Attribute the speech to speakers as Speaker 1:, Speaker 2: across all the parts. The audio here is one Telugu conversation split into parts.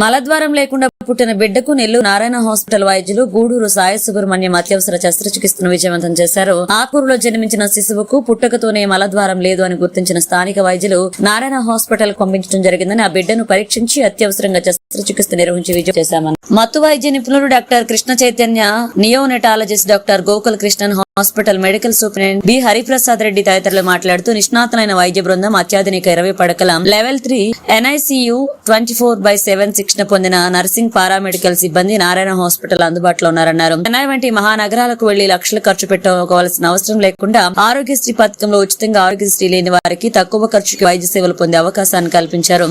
Speaker 1: మలద్వారం లేకుండా పుట్టిన బిడ్డకు నెల్లూరు నారాయణ హాస్పిటల్ వైద్యులు గూడూరు సాయి సుబ్రహ్మణ్యం అత్యవసర శస్త్రచికిత్సను విజయవంతం చేశారు. ఆకూరులో జన్మించిన శిశువుకు పుట్టకతోనే మలద్వారం లేదు అని గుర్తించిన స్థానిక వైద్యులు నారాయణ హాస్పిటల్ పంపించడం జరిగిందని ఆ బిడ్డను పరీక్షించి అత్యవసరంగా శస్త్రచికిత్స నిర్వహించి విజయం చేశామని మత్తు వైద్య నిపుణులు doctor Krishna Chaitanya neonatologist doctor Gokul Krishnan hospital medical superintendent B Hariprasad Reddy తదితరులు మాట్లాడుతూ నిష్ణాతులైన వైద్య బృందం అత్యాధునిక ఇరవై పడకల level three NICU twenty four by seven శిక్షణ పొందిన నర్సింగ్ పారామెడికల్ సిబ్బంది నారాయణ హాస్పిటల్ అందుబాటులో ఉన్నారన్నారు. చెన్నై వంటి మహానగరాలకు వెళ్ళి లక్షలు ఖర్చు పెట్టుకోవాల్సిన అవసరం లేకుండా ఆరోగ్యశ్రీ పథకంలో ఉచితంగా ఆరోగ్యశ్రీ లేని వారికి తక్కువ ఖర్చుకి వైద్య సేవలు పొందే అవకాశాన్ని కల్పించారు.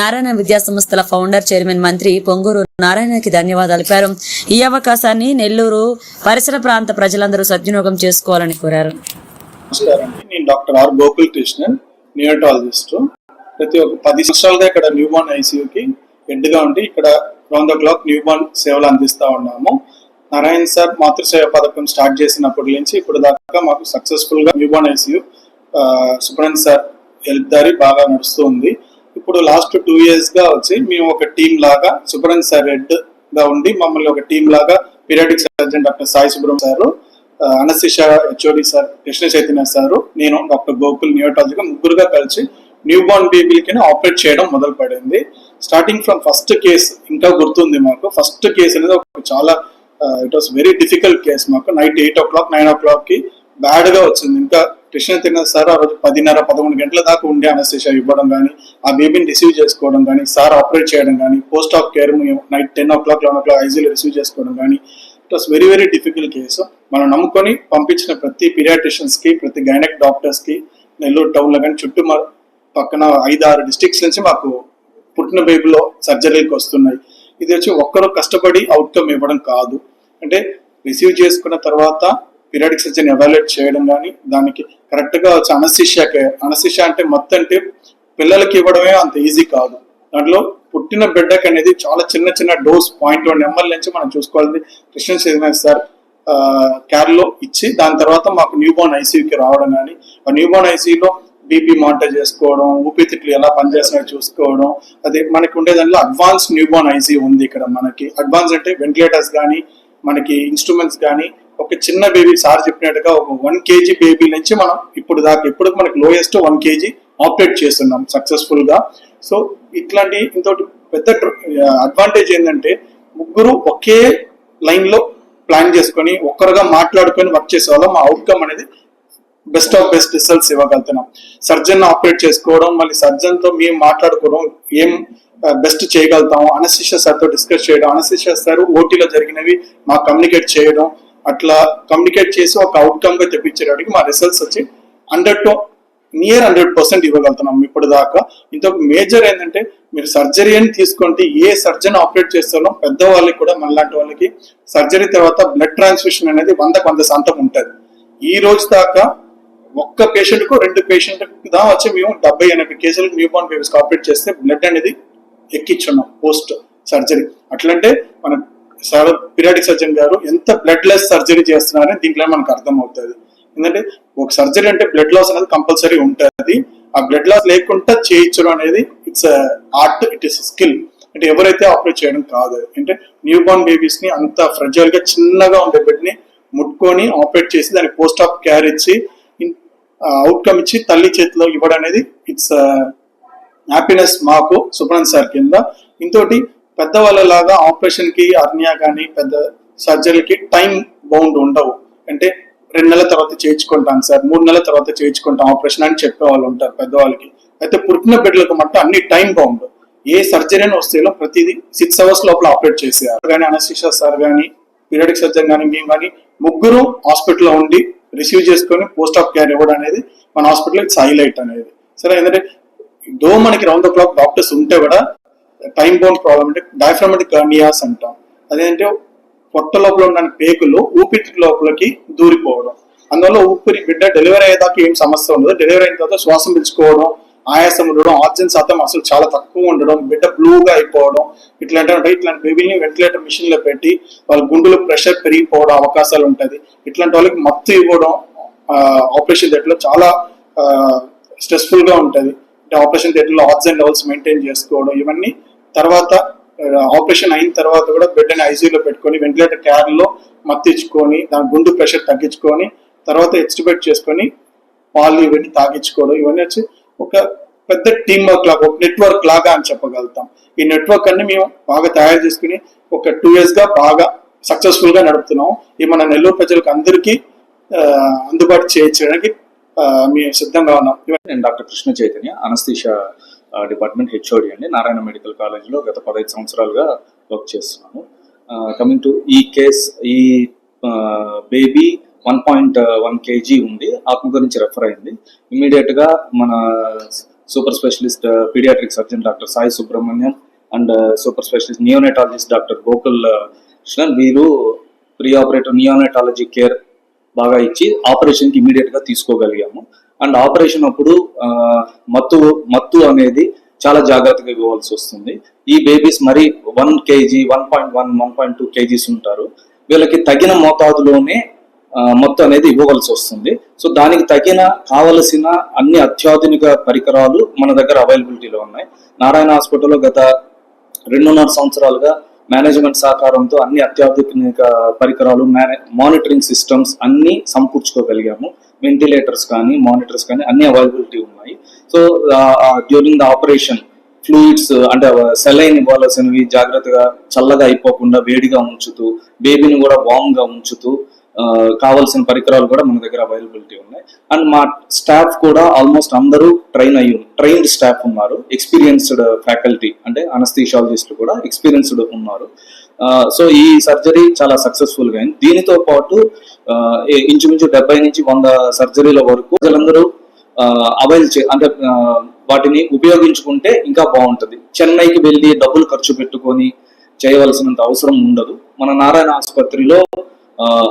Speaker 1: నారాయణ విద్యా సంస్థల ఫౌండర్ చైర్మన్ మంత్రి పొంగూరు నారాయణకి ధన్యవాదాలు. పేరు ఈ అవకాశాన్ని నెల్లూరు పరిసర ప్రాంత ప్రజలందరూ సద్వినియోగం చేసుకోవాలని కోరారు.
Speaker 2: నమస్కారం. అండి నేను doctor R Gokul Krishnan neonatologist. ప్రతి ఒక్క పది సంవత్సరాలుగా ఇక్కడ న్యూ బార్న్ ఐసీయూకి హెడ్గా ఉండి ఇక్కడ round the clock newborn సేవలు అందిస్తా ఉన్నాము. నారాయణ సార్ మాతృసేవ పథకం స్టార్ట్ చేసినప్పటి నుంచి ఇప్పుడు దాకా మాకు సక్సెస్ఫుల్గా newborn ICU Subrahmanya sir help దారి బాగా నడుస్తుంది ఇప్పుడు లాస్ట్ టూ ఇయర్స్గా వచ్చి మేము ఒక టీం లాగా సుబ్రహ్మణ్య సార్ హెడ్గా ఉండి మమ్మల్ని ఒక టీం లాగా pediatric surgeon doctor Sai Subrahmanya sir anaesthesia HOD sir Krishna Chaitanya sir నేను డాక్టర్ గోకుల్ నియోటాలజీగా ముగ్గురుగా కలిసి న్యూ బార్న్ బేబీలకి ఆపరేట్ చేయడం మొదలు పడింది స్టార్టింగ్ ఫ్రమ్ ఫస్ట్ కేస్ ఇంకా గుర్తుంది మాకు. ఫస్ట్ కేసు అనేది ఒక చాలా it was very difficult case మాకు. Night eight o'clock nine ఓ క్లాక్కి బ్యాడ్గా వచ్చింది. ఇంకా కృష్ణ తిన్న సార్ ఆ రోజు పదిన్నర పదకొండు గంటల దాకా ఉండే అనస్థిష ఇవ్వడం కానీ ఆ బేబీని రిసీవ్ చేసుకోవడం కానీ సార్ ఆపరేట్ చేయడం కానీ post of care night ten o'clock eleven o'clock ఐజీలో receive చేసుకోవడం కానీ it was very very difficult case మనం నమ్ముకొని పంపించిన ప్రతి పీరియాట్రిషియన్స్కి ప్రతి గైనక్ డాక్టర్స్కి నెల్లూరు టౌన్లో కానీ చుట్టూ మా పక్కన ఐదు ఆరు డిస్ట్రిక్ట్స్ నుంచి మాకు పుట్టిన బేబీలో సర్జరీకి వస్తున్నాయి. ఇది వచ్చి ఒక్కరు కష్టపడి అవుట్కమ్ ఇవ్వడం కాదు. అంటే రిసీవ్ చేసుకున్న తర్వాత పీరియాడిక్ సర్జన్ ఎవాల్యుయేట్ చేయడం కానీ దానికి కరెక్ట్గా వచ్చి అనస్థిషియా కేర్ అంటే మొత్తం అంటే పిల్లలకి ఇవ్వడమే అంత ఈజీ కాదు. దాంట్లో పుట్టిన బిడ్డకి అనేది చాలా చిన్న చిన్న డోస్ పాయింట్ వన్ ఎంఎల్ నుంచి మనం చూసుకోవాలని కృష్ణ శ్రీనివాస్ సార్ కేర్లో ఇచ్చి దాని తర్వాత మాకు న్యూ బోర్న్ ఐసీయూకి రావడం కానీ ఆ న్యూ బోర్న్ ఐసీయూలో బీపీ మానిటర్ చేసుకోవడం ఊపిరితిట్లు ఎలా పనిచేస్తున్నాయో చూసుకోవడం అదే మనకి ఉండే దాంట్లో అడ్వాన్స్ న్యూ బోర్న్ ఐసీ ఉంది ఇక్కడ మనకి. అడ్వాన్స్ అంటే వెంటిలేటర్స్ కానీ మనకి ఇన్స్ట్రుమెంట్స్ కానీ ఒక చిన్న బేబీ సార్ చెప్పినట్టుగా ఒక వన్ కేజీ బేబీ నుంచి మనం ఇప్పుడు దాకా ఇప్పుడు మనకి లోయెస్ట్ వన్ కేజీ ఆపరేట్ చేస్తున్నాం సక్సెస్ఫుల్గా. సో ఇట్లాంటి ఇంకోటి పెద్ద అడ్వాంటేజ్ ఏంటంటే ముగ్గురు ఒకే లైన్లో ప్లాన్ చేసుకొని ఒక్కరుగా మాట్లాడుకొని వర్క్ చేసే వాళ్ళం మా అవుట్కమ్ అనేది బెస్ట్ ఆఫ్ బెస్ట్ రిజల్ట్స్ ఇవ్వగలుగుతున్నాం. సర్జన్ ఆపరేట్ చేసుకోవడం మళ్ళీ సర్జన్తో మేము మాట్లాడుకోవడం ఏం బెస్ట్ చేయగలుగుతాం అనశిష్య సార్తో డిస్కస్ చేయడం అనశిష్య సార్ ఓటీలో జరిగినవి మాకు కమ్యూనికేట్ చేయడం అట్లా కమ్యూనికేట్ చేసి ఒక అవుట్కమ్గా తెప్పించేటప్పటికి మా రిజల్ట్స్ వచ్చి hundred to near hundred percent ఇవ్వగలుగుతున్నాం. ఇప్పుడు దాకా ఇంకొక మేజర్ ఏంటంటే మీరు సర్జరీ అని తీసుకుంటే ఏ సర్జన్ ఆపరేట్ చేస్తారో పెద్దవాళ్ళకి కూడా మనలాంటి వాళ్ళకి సర్జరీ తర్వాత బ్లడ్ ట్రాన్స్ఫ్యూషన్ అనేది వంద వంద శాతం ఉంటుంది. ఈ రోజు దాకా ఒక్క పేషెంట్కు రెండు పేషెంట్ దా వచ్చి మేము డెబ్బై ఎనభై కేసులకు న్యూ బోర్న్ బేబీస్ ఆపరేట్ చేస్తే బ్లడ్ అనేది ఎక్కించున్నాం పోస్ట్ సర్జరీ అట్లంటే మన సార్ పీరియాడిక్ సర్జన్ గారు ఎంత బ్లడ్ లెస్ సర్జరీ చేస్తున్నారని దీంట్లో మనకు అర్థం అవుతుంది ఎందుకంటే ఒక సర్జరీ అంటే బ్లడ్ లాస్ అనేది కంపల్సరీ ఉంటుంది. ఆ బ్లడ్ లాస్ లేకుండా చేయించడం అనేది it's art it is skill. అంటే ఎవరైతే ఆపరేట్ చేయడం కాదు. అంటే న్యూ బోర్న్ బేబీస్ని అంత ఫ్రెజైల్గా చిన్నగా ఉండే బెడ్ని ముట్టుకొని ఆపరేట్ చేసి దాని పోస్ట్ ఆఫ్ కేర్ ఇచ్చి అవుట్కమ్ ఇచ్చి తల్లి చేతిలో ఇవ్వడం అనేది ఇట్స్ హ్యాపీనెస్ మాకు సుబ్రహ్మణ్య సార్ కింద. ఇంతోటి పెద్దవాళ్ళ లాగా ఆపరేషన్కి అర్నియా కానీ పెద్ద సర్జరీకి టైం బౌండ్ ఉండవు. అంటే రెండు నెలల తర్వాత చేయించుకుంటాను సార్ మూడు నెలల తర్వాత చేయించుకుంటాం ఆపరేషన్ అని చెప్పే వాళ్ళు ఉంటారు పెద్దవాళ్ళకి. అయితే పుట్టిన బిడ్డలకు మట్టు అన్ని టైం బౌండ్ ఏ సర్జరీ అని వస్తే ప్రతిదీ సిక్స్ అవర్స్ లోపల ఆపరేట్ చేసేయాలి. కానీ అనస్థిషియా సార్ కానీ పీరియడిక్ సర్జన్ కానీ మేము కానీ ముగ్గురు హాస్పిటల్లో ఉండి రిసీవ్ చేసుకొని పోస్ట్ ఆఫ్ కేర్ ఇవ్వడం అనేది మన హాస్పిటల్ ఇట్స్ హైలైట్ అనేది. సరే ఏంటంటే దో మనకి రౌండ్ ద క్లాక్ డాక్టర్స్ ఉంటే కూడా టైం బోన్ ప్రాబ్లం అంటే డయాఫ్రామాటిక్ కర్నియాస్ అంటాం. అదేంటే పొట్ట లోపల ఉన్న పేకులు ఊపిరి లోపలికి దూరిపోవడం. అందువల్ల ఊపిరి బిడ్డ డెలివరీ అయ్యేదాకా ఏం సమస్య ఉండదు. డెలివరీ అయిన తర్వాత శ్వాసం పిలుచుకోవడం ఆయాసం ఉండడం ఆక్సిజన్ శాతం అసలు చాలా తక్కువ ఉండడం బిడ్డ బ్లూగా అయిపోవడం ఇట్లాంటి ఉంటాయి. ఇట్లాంటి బేబీని వెంటిలేటర్ మిషన్లో పెట్టి వాళ్ళ గుండెలో ప్రెషర్ పెరిగిపోవడం అవకాశాలు ఉంటుంది ఇట్లాంటి వాళ్ళకి మత్తు ఇవ్వడం ఆపరేషన్ థియేటర్లో చాలా స్ట్రెస్ఫుల్గా ఉంటుంది. అంటే ఆపరేషన్ థియేటర్లో ఆక్సిజన్ లెవెల్స్ మెయింటైన్ చేసుకోవడం ఇవన్నీ తర్వాత ఆపరేషన్ అయిన తర్వాత కూడా బిడ్డని ఐసీయూలో పెట్టుకొని వెంటిలేటర్ క్యార్లో మత్తిచ్చుకొని దాని గుండు ప్రెషర్ తగ్గించుకొని తర్వాత ఎక్స్టిబేట్ చేసుకొని పాలు ఇవన్నీ తాగించుకోవడం ఇవన్నీ వచ్చి ఒక పెద్ద టీమ్ వర్క్ లాగా ఒక నెట్వర్క్ లాగా అని చెప్పగలుగుతాం. ఈ నెట్వర్క్ అన్ని మేము బాగా తయారు చేసుకుని ఒక టూ ఇయర్స్గా బాగా సక్సెస్ఫుల్గా నడుపుతున్నాం. ఈ మన నెల్లూరు ప్రజలకు అందరికీ అందుబాటు చేయించడానికి మేము సిద్ధంగా ఉన్నాం.
Speaker 3: నేను doctor Krishna Chaitanya anaesthesia department HOD అండి. నారాయణ మెడికల్ కాలేజ్లో గత పదహైదు సంవత్సరాలుగా వర్క్ చేస్తున్నాను కమింగ్ టు ఈ కేస్ ఈ baby one point one KG ఉంది. ఆత్మ గురించి రెఫర్ అయింది. ఇమీడియట్గా మన super specialist pediatric surgeon doctor Sai Subrahmanyam and super specialist neonatologist doctor Gokul Krishnan వీరు ప్రీ ఆపరేటివ్ నియోనెటాలజీ కేర్ బాగా ఇచ్చి ఆపరేషన్కి ఇమీడియట్గా తీసుకోగలిగాము. అండ్ ఆపరేషన్ అప్పుడు మత్తు మత్తు అనేది చాలా జాగ్రత్తగా ఇవ్వవలసి వస్తుంది. ఈ బేబీస్ మరి one KG one point one one point two KGs ఉంటారు. వీళ్ళకి తగిన మోతాదులోనే మొత్తం అనేది ఇవ్వవలసి వస్తుంది. సో దానికి తగిన కావలసిన అన్ని అత్యాధునిక పరికరాలు మన దగ్గర అవైలబిలిటీలో ఉన్నాయి. నారాయణ హాస్పిటల్లో గత రెండున్నర సంవత్సరాలుగా మేనేజ్మెంట్ సహకారంతో అన్ని అత్యాధునిక పరికరాలు మానిటరింగ్ సిస్టమ్స్ అన్ని సమకూర్చుకోగలిగాము. వెంటిలేటర్స్ కానీ మానిటర్స్ కానీ అన్ని అవైలబిలిటీ ఉన్నాయి. So during the operation fluids అంటే సెలైన్ ఇవ్వాల్సినవి జాగ్రత్తగా చల్లగా అయిపోకుండా వేడిగా ఉంచుతూ బేబీని కూడా వామ్గా ఉంచుతూ కావాల్సిన పరికరాలు కూడా మన దగ్గర అవైలబిలిటీ ఉన్నాయి. అండ్ మా స్టాఫ్ కూడా ఆల్మోస్ట్ అందరూ ట్రైన్ అయ్యి ట్రైన్డ్ స్టాఫ్ ఉన్నారు. ఎక్స్పీరియన్స్డ్ ఫ్యాకల్టీ అంటే అనస్థీషాలజిస్టులు కూడా ఎక్స్పీరియన్స్డ్ ఉన్నారు. సో ఈ సర్జరీ చాలా సక్సెస్ఫుల్గా అయింది. దీనితో పాటు ఇంచుమించు డెబ్బై నుంచి వంద సర్జరీల వరకు ప్రజలందరూ అవైల్ చే అంటే వాటిని ఉపయోగించుకుంటే ఇంకా బాగుంటుంది. చెన్నైకి వెళ్ళి డబ్బులు ఖర్చు పెట్టుకొని చేయవలసినంత అవసరం ఉండదు. మన నారాయణ ఆసుపత్రిలో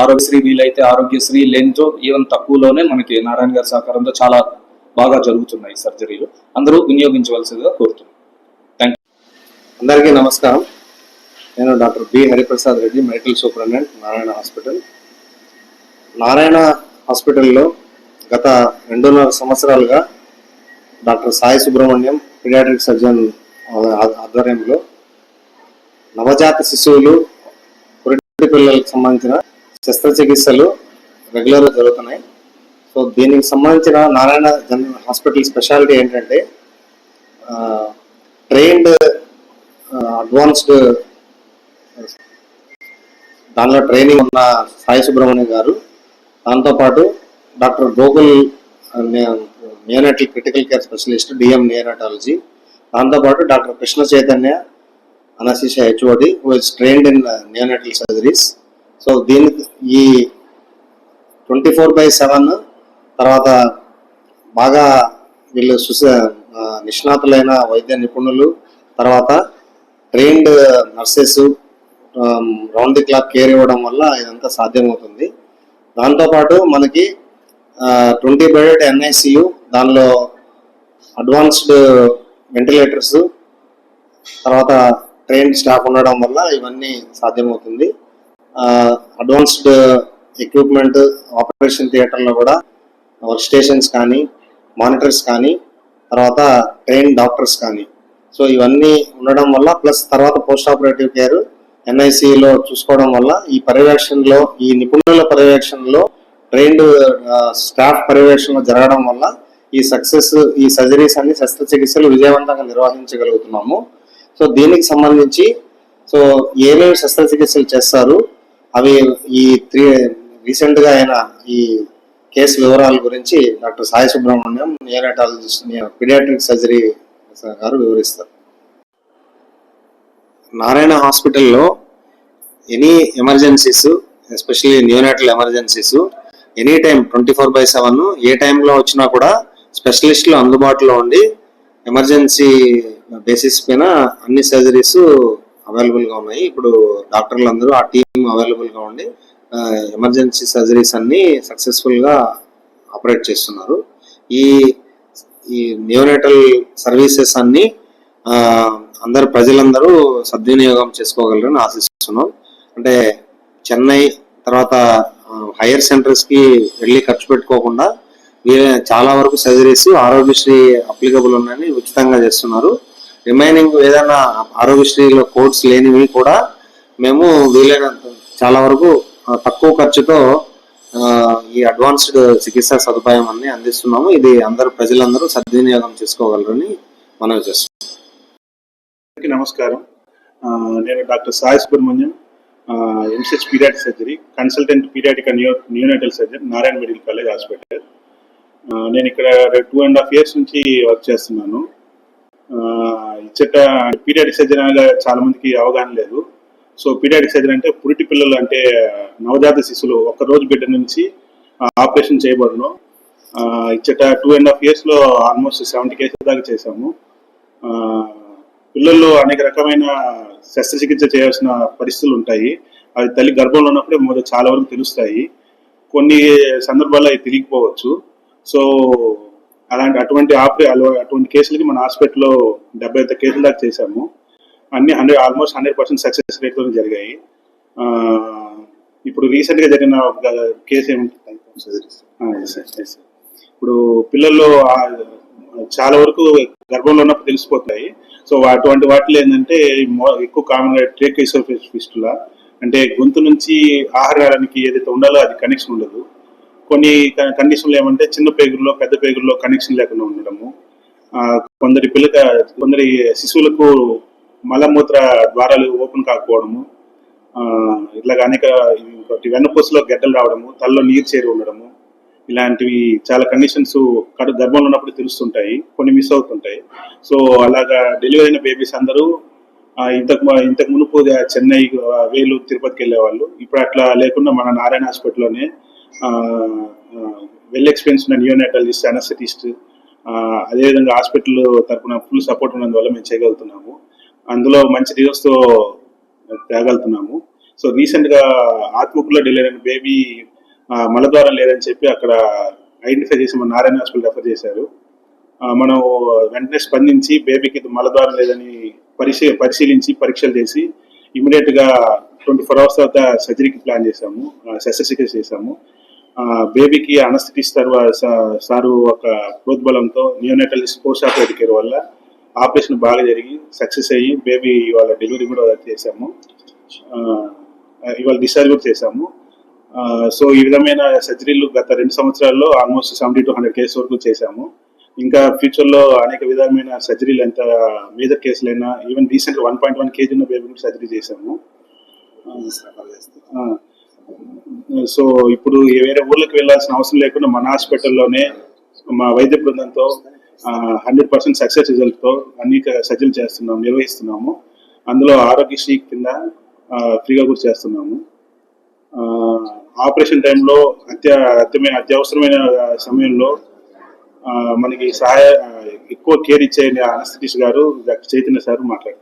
Speaker 3: ఆరోగ్యశ్రీ వీలైతే ఆరోగ్యశ్రీ లేనితో ఈవెన్ తక్కువలోనే మనకి నారాయణ గారి సహకారంతో చాలా బాగా జరుగుతున్నాయి సర్జరీలు. అందరూ వినియోగించవలసిందిగా కోరుతున్నాం. థ్యాంక్
Speaker 4: అందరికీ నమస్కారం. నేను doctor B Hariprasad Reddy medical superintendent Narayana hospital. Narayana హాస్పిటల్లో గత రెండున్నర సంవత్సరాలుగా doctor Sai Subrahmanyam pediatric surgeon ఆధ్వర్యంలో నవజాత శిశువులు పురిటి పిల్లలకు సంబంధించిన శస్త్రచికిత్సలు రెగ్యులర్గా జరుగుతున్నాయి. సో దీనికి సంబంధించిన నారాయణ జనరల్ హాస్పిటల్ స్పెషాలిటీ ఏంటంటే ట్రైన్డ్ అడ్వాన్స్డ్ దానిలో ట్రైనింగ్ ఉన్న సాయి సుబ్రహ్మణ్యం గారు దాంతోపాటు doctor Gokul neonatal critical care specialist DM neonatology దాంతోపాటు doctor Krishna Chaitanya anaesthesia HOD who is trained in neonatal surgeries. So దీనికి ఈ ట్వంటీ ఫోర్ బై సెవెన్ తర్వాత బాగా వీళ్ళు సుస నిష్ణాతులైన వైద్య నిపుణులు తర్వాత trained nurses round the clock care ఇవ్వడం వల్ల ఇదంతా సాధ్యమవుతుంది. దాంతోపాటు మనకి ట్వంటీ బెడెడ్ ఎన్ఐసియు దానిలో అడ్వాన్స్డ్ వెంటిలేటర్స్ తర్వాత ట్రైన్ స్టాఫ్ ఉండడం వల్ల ఇవన్నీ సాధ్యమవుతుంది. అడ్వాన్స్డ్ ఎక్విప్మెంట్ ఆపరేషన్ థియేటర్లో కూడా వర్క్ స్టేషన్స్ కానీ మానిటర్స్ కానీ తర్వాత ట్రైన్ డాక్టర్స్ కానీ. సో ఇవన్నీ ఉండడం వల్ల ప్లస్ తర్వాత పోస్ట్ ఆపరేటివ్ కేర్ ఎన్ఐసిలో చూసుకోవడం వల్ల ఈ పర్యవేక్షణలో ఈ నిపుణుల పర్యవేక్షణలో ట్రైన్డ్ స్టాఫ్ పర్యవేక్షణలో జరగడం వల్ల ఈ సక్సెస్ ఈ సర్జరీస్ అన్ని శస్త్రచికిత్సలు విజయవంతంగా నిర్వహించగలుగుతున్నాము. సో దీనికి సంబంధించి సో ఏమేమి శస్త్రచికిత్సలు చేస్తారు? అవి ఈ త్రీ రీసెంట్గా అయిన ఈ కేసు వివరాల గురించి doctor Sai Subrahmanyam neonatologist pediatric surgery గారు వివరిస్తారు. నారాయణ హాస్పిటల్లో any emergencies especially neonatal emergencies any time twenty four by seven ఏ టైంలో వచ్చినా కూడా స్పెషలిస్టులు అందుబాటులో ఉండి ఎమర్జెన్సీ బేసిస్ పైన అన్ని సర్జరీస్ అవైలబుల్గా ఉన్నాయి. ఇప్పుడు డాక్టర్లు అందరూ ఆ టీం అవైలబుల్గా ఉండి ఎమర్జెన్సీ సర్జరీస్ అన్నీ సక్సెస్ఫుల్గా ఆపరేట్ చేస్తున్నారు. ఈ ఈ నియోనేటల్ సర్వీసెస్ అన్నీ అందరు ప్రజలందరూ సద్వినియోగం చేసుకోగలరని ఆశిస్తున్నాం. అంటే చెన్నై తర్వాత హైయర్ సెంటర్స్కి వెళ్ళి ఖర్చు పెట్టుకోకుండా వీళ్ళ చాలా వరకు సర్జరీస్ ఆరోగ్యశ్రీ అప్లికబుల్ ఉన్నాయని ఉచితంగా చేస్తున్నారు. రిమైనింగ్ ఏదైనా ఆరోగ్యశ్రీలో కోర్స్ లేనివి కూడా మేము వీలైనంత చాలా వరకు తక్కువ ఖర్చుతో ఈ అడ్వాన్స్డ్ చికిత్సా సదుపాయం అన్ని అందిస్తున్నాము. ఇది అందరూ ప్రజలందరూ సద్వినియోగం చేసుకోగలరని మనవి చేస్తున్నాం.
Speaker 5: నమస్కారం. నేను doctor Sai Subrahmanyam MCh pediatric surgery consultant pediatric new neonatal surgery Narayana medical college hospital. నేను ఇక్కడ టూ అండ్ హాఫ్ ఇయర్స్ నుంచి వర్క్ చేస్తున్నాను. చెట్ట పీరియాడిక్ సర్జరీ అనేది చాలా మందికి అవగాహన లేదు. సో పీరియాడిక్ సర్జరీ అంటే పురిటి పిల్లలు అంటే నవజాత శిశువులు ఒక రోజు బిడ్డ నుంచి ఆపరేషన్ చేయబడను. ఇచ్చట టూ అండ్ హాఫ్ ఇయర్స్లో ఆల్మోస్ట్ సెవెంటీ కేసెస్ దాకా చేశాము. పిల్లలు అనేక రకమైన శస్త్రచికిత్స చేయాల్సిన పరిస్థితులు ఉంటాయి. అవి తల్లి గర్భంలో ఉన్నప్పుడే మొదట చాలా వరకు తెలుస్తాయి. కొన్ని సందర్భాల్లో అవి తెలియకపోవచ్చు సో అలాంటి అటువంటి ఆపరే అటువంటి కేసులకి మన హాస్పిటల్లో డెబ్బై ఐదు కేసులు దాకా చేశాము. అన్ని hundred almost hundred percent success రేట్తో జరిగాయి. ఇప్పుడు రీసెంట్గా జరిగిన ఒక కేసు ఏమిటి ఇప్పుడు పిల్లల్లో చాలా వరకు గర్భంలో ఉన్నప్పుడు తెలిసిపోతాయి. సో అటువంటి వాటిలో ఏంటంటే ఎక్కువ కామన్గా ట్రేక్ ఫిస్టులా అంటే గొంతు నుంచి ఆహారానికి ఏదైతే ఉండాలో అది కనెక్షన్ ఉండదు. కొన్ని క- కండిషన్లు ఏమంటే చిన్న పేగుల్లో పెద్ద పేగుల్లో కనెక్షన్ లేకుండా ఉండడము. కొందరి పిల్లక కొందరి శిశువులకు మలమూత్ర ద్వారాలు ఓపెన్ కాకపోవడము. ఆ, ఇట్లాగ అనేక ఇంకోటి వెన్నపూసలో గడ్డలు రావడము తలలో నీరు చేరి ఉండడము. ఇలాంటివి చాలా కండిషన్స్ కడు గర్భంలో ఉన్నప్పుడు తెలుస్తుంటాయి కొన్ని మిస్ అవుతుంటాయి. సో అలాగా డెలివరీ అయిన బేబీస్ అందరూ ఇంతకు ఇంతకు మునుపు చెన్నై వేలు తిరుపతికి వెళ్ళేవాళ్ళు. ఇప్పుడు అట్లా లేకుండా మన నారాయణ హాస్పిటల్లోనే వెల్ ఎక్స్పీరియన్స్ ఉన్న నియోనేటాలజిస్ట్ అనస్థెటిస్ట్ అదేవిధంగా హాస్పిటల్ తరపున ఫుల్ సపోర్ట్ ఉన్నందువల్ల మేము చేయగలుగుతున్నాము. అందులో మంచి రిజల్ట్స్తో తేగలుగుతున్నాము. సో రీసెంట్గా ఆత్మకుల్లో డెలివరీ అయిన బేబీ మలద్వారం లేదని చెప్పి అక్కడ ఐడెంటిఫై చేసి మన నారాయణ హాస్పిటల్ రెఫర్ చేశారు. మనం వెంటనే స్పందించి బేబీకి ఇది మలద్వారం లేదని పరిశీ పరిశీలించి పరీక్షలు చేసి ఇమీడియట్గా ట్వంటీ ఫోర్ అవర్స్ తర్వాత సర్జరీకి ప్లాన్ చేశాము. శస్త్రచికిత్స చేశాము. బేబీకి అనస్థిటిస్ తర్వాత సారు ఒక ప్రోద్బలంతో నియోనటలిస్ట్ పోస్ట్ ఆపరేటివ్ కేర్ వల్ల ఆపరేషన్ బాగా జరిగి సక్సెస్ అయ్యి బేబీ ఇవాళ డెలివరీ కూడా చేశాము. ఇవాళ డిశ్చార్జ్ కూడా చేశాము. సో ఈ విధమైన సర్జరీలు గత రెండు సంవత్సరాల్లో almost seventy two hundred case వరకు చేశాము. ఇంకా ఫ్యూచర్లో అనేక విధమైన సర్జరీలు ఎంత major కేసులైనా even recent one point one KG ఉన్న బేబీ కూడా సర్జరీ చేశాము. సో ఇప్పుడు వేరే ఊర్లకు వెళ్ళాల్సిన అవసరం లేకుండా మన హాస్పిటల్లోనే మా వైద్య బృందంతో హండ్రెడ్ పర్సెంట్ సక్సెస్ రిజల్ట్తో అనేక సర్జరీలు చేస్తున్నాం నిర్వహిస్తున్నాము. అందులో ఆరోగ్యశ్రీ కింద ఫ్రీగా కూడా చేస్తున్నాము. ఆపరేషన్ టైంలో అత్య అత్యమైన అత్యవసరమైన సమయంలో మనకి సహాయ ఎక్కువ కేర్ ఇచ్చే అనస్థిటిస్ట్ గారు చైతన్య సార్ మాట్లాడారు.